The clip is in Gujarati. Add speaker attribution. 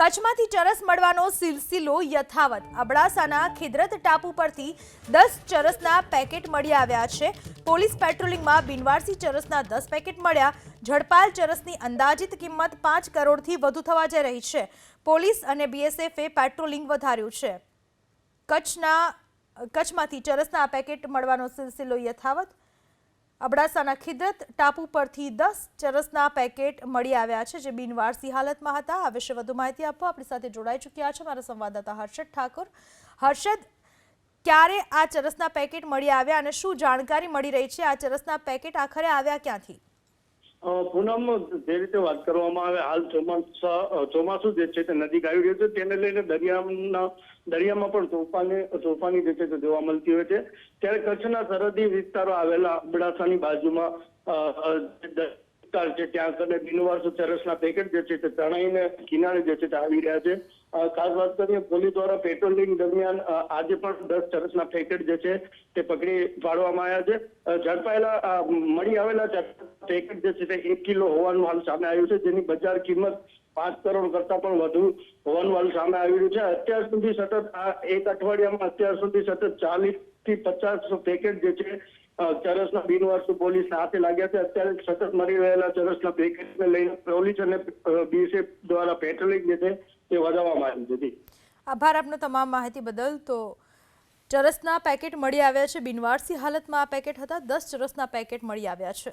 Speaker 1: કચ્છમાંથી ચરસ મળવાનો સિલસિલો યથાવત. અબડાસાના ખિદરત ટાપુ પરથી દસ ચરસના પેકેટ મળી આવ્યા છે. પોલીસ પેટ્રોલિંગમાં બિનવારસી ચરસના દસ પેકેટ મળ્યા. ઝડપાલ ચરસની અંદાજિત કિંમત પાંચ કરોડથી વધુ થવા જઈ રહી છે. પોલીસ અને બીએસએફે પેટ્રોલિંગ વધાર્યું છે. કચ્છના, કચ્છમાંથી ચરસના પેકેટ મળવાનો સિલસિલો યથાવત. અબડાસાના ખિદરત ટાપુ પરથી દસ ચરસના પેકેટ મળી આવ્યા છે જે બિનવારસી હાલતમાં હતા. આ વિશે વધુ માહિતી આપવા આપણી સાથે જોડાઈ ચૂક્યા છે મારા સંવાદદાતા હર્ષદ ઠાકોર. હર્ષદ, ક્યારે આ ચરસના પેકેટ મળી આવ્યા અને શું જાણકારી મળી રહી છે? આ ચરસના પેકેટ આખરે આવ્યા ક્યાંથી?
Speaker 2: પૂનમ, જે રીતે વાત કરવામાં આવે, હાલ ચોમાસા ચોમાસું જે છે તે નજીક આવી રહ્યું છે, તેને લઈને દરિયાના, દરિયામાં પણ તોફાની તોફાની જે છે તે જોવા મળતી હોય છે. ત્યારે કચ્છના સરહદી વિસ્તારો આવેલા અબડાસાની બાજુમાં વિસ્તાર છે, ત્યાં કને બિનવારસુ ચરસના પેકેટ જે છે તે તણાઈને કિનારે જે છે તે આવી રહ્યા છે. ખાસ વાત કરીએ, પોલીસ દ્વારા પેટ્રોલિંગ દરમિયાન આજે પણ દસ ચરસના પેકેટ જે છે તે પકડી પાડવામાં આવ્યા છે. ઝડપાયેલા મળી આવેલા પેકેટ જે છે તે એક કિલો હોવાનું હાલ સામે આવ્યું છે, જેની બજાર કિંમત પાંચ કરોડ કરતા પણ વધુ હોવાનું હાલ સામે આવી રહ્યું છે. અત્યાર સુધી સતત આ એક અઠવાડિયામાં અત્યાર સુધી સતત ચાલીસથી પચાસ પેકેટ જે છે ચરસના બિનવારસુ પોલીસના હાથે લાગ્યા છે. અત્યારે સતત મળી રહેલા ચરસના પેકેટને લઈને પોલીસ અને બીએસએફ દ્વારા પેટ્રોલિંગ જે છે તે વધારવામાં આવી હતી
Speaker 1: આભાર આપનો તમામ માહિતી બદલ. તો ચરસના પેકેટ મળી આવ્યા છે. બિનવારસી હાલતમાં આ પેકેટ હતા. દસ ચરસના પેકેટ મળી આવ્યા છે.